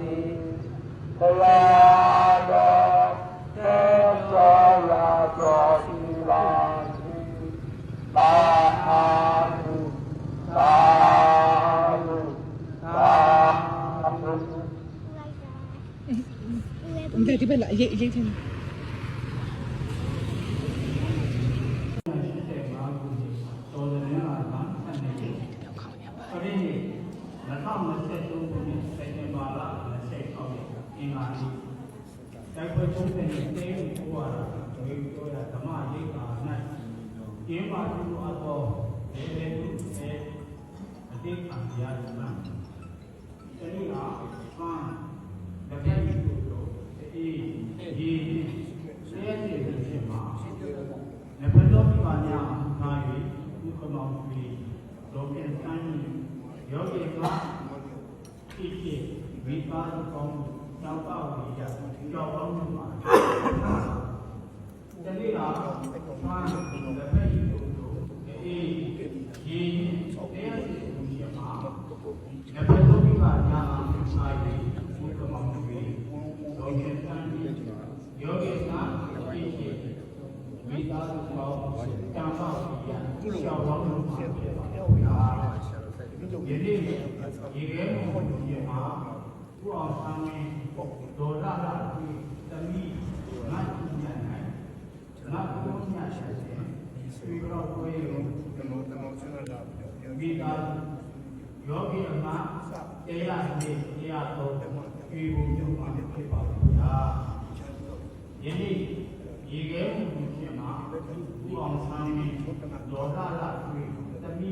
gì Thầy cho là cho xin là Ta an Ta an Ta an Ông thầy thì bên lại dậy dậy thêm. အင်္ဂါနေ့တိုက်ပွဲချုံးတဲ့တေးကိုဟောတာဝေပြောတာဓမ္မရိပ်သာ၌ကျင်းပါသူအတော်ဒေဒေသူအဲအတိတ်ခံရတဲ့မှာတနည်းအားဖန်တစ်ပြည့်ကိုတော့အေးဒီဆဲတဲ့ဖြစ်မှာနဖက်တော်ပြပါညာကာယဥက္ကမောင်ပြီးလောကေသံယောဂေကဣတိဝိပါဒကောင်း ကြောက်ပါဝိယကြောက်ပေါင်းမှာတတိယဖာလက်ဖက်ရီတို့အေးရေတရားစီကိုရှိမှာနဖက်တော်ပြပါညာကာယဥက္ကမောင်ပြီးလောကေသံယောဂေကဣတိမိသားစုပေါင်းတန်ဖောက်ပြန်ရှောင်းပေါင်းလို့ဖြစ်ဖြစ်ပါဗျာ။ယနေ့ရေခဲမှုဒီမှာသူ့အောင်ဆန်း မင်းဒေါ်လာလာဒီတမီငါ့ညံ့နိုင်ငါ့ဘုံညံ့ရှိတယ်ဆွေတော်ကိုယ်ရောမိသားယောဂီအမတရားနေတရားတော်ပြေဖို့ပြုမှာဖြစ်ပါဗျာ။ယနေ့ရေခဲမှုဖြစ်မှာသူ့အောင်ဆန်းမင်းဒေါ်လာလာဒီတမီ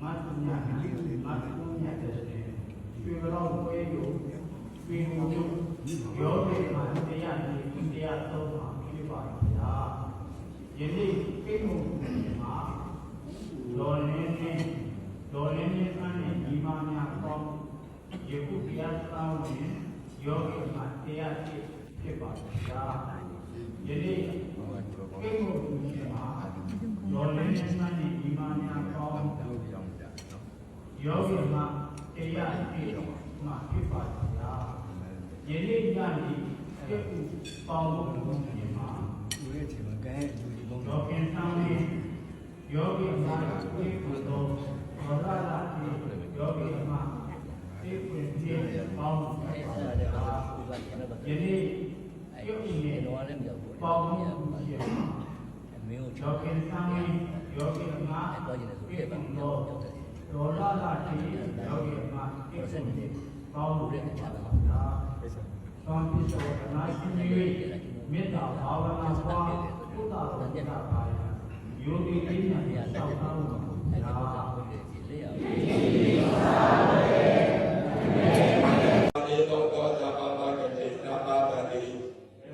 ငါ့ညံ့နိုင်ငါ့ဘုံညံ့တယ်ဆွေတော်ကိုယ်ရောပြေဖို့ပြုယောဂီမှာတရားနေတရားတော်မှာဖြစ်ပါဗျာ။ ယနေ့ကိမှုမှာဒေါ်နေနေဒေါ်နေနေဆန်းနေဒီမာများကောင်းယခုတရားဆောင်ဝင်ယောဂီမှာတရားဖြစ်ဖြစ်ပါဗျာ။ယနေ့ကိမှုမှာဒေါ်နေနေဆန်းနေဒီမာများကောင်းယောဂီမှာတရားဖြစ်မှာဖြစ်ပါဗျာ။ယနေ့ညနေကိမှုပေါင်းလို့ဒီမှာလော ပေါင်းယနေ့ယုတ်ရေပေါင်းမှုရှိလောကင်သံဃေယောဂိမာတိကုသောဘောရလာတိယောဂိမာတိပွင့်တိပေါင်းမှုရှိပါသာသောပိသောအနာရှင်၍မေတ္တာဘာဝနာပွားဘုဒ္ဓတော်မြတ်ပါယယောဂီအိညာဆောက်ထားမှုပါဒါနေတော သောသဗ္ဗမဂတိနာမတတိ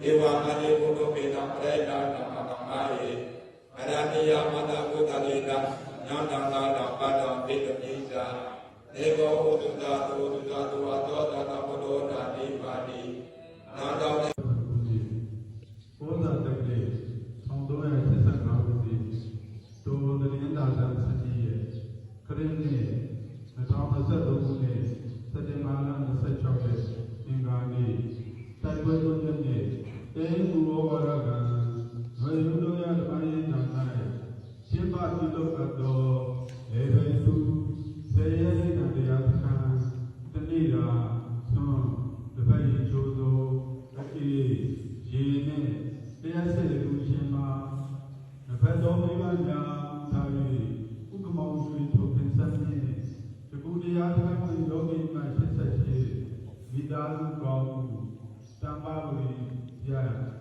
ဧဝံမဏိဘုဒ္ဓပေနပရိဒာနမကမာယေအရဏိယမတကုတလေနညန္တံသာနပါဒံပိတပိသာဒေဘောဟုတုတာတုတုတာတုအသော မိသားစုကောင်းမှုတမ္ပါဝီရ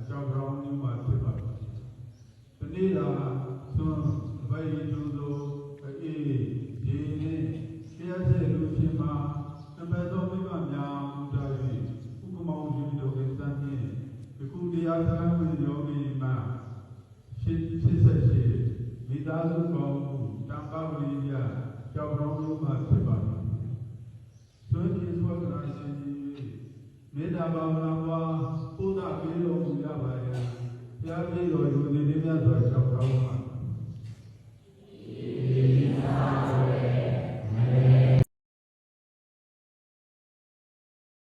ကြောက်ကြောင်းမျိုးမှာဖြစ်ပါသည်။ဒီနေ့သာသွန်တပတ်ရီချိုးသောအေးရေနဲ့တရားစေလူရှင်မှာနဖက်တော်မိဘများသာ၍ဥပမောင်ရှင်တို့ကစမ်းဖြင့်ဒီခုတရားစခန်းဝင်ယောဂီမှာရှင်းရှင်းဆက်ရှိမိသားစုကောင်းမှုတံပါဝိယကြောက်တော်မျိုးမှာဖြစ်ပါသည်။သွန်ကြည်သောကရာရှင်ကြီး မေတ္တာဘာဝနာဝါဘုရားပြေတော်မူရပါရဲ့။ဘုရားပြေတော်ယုံကြည်ခြင်းများစွာကြောက်တော်မှာ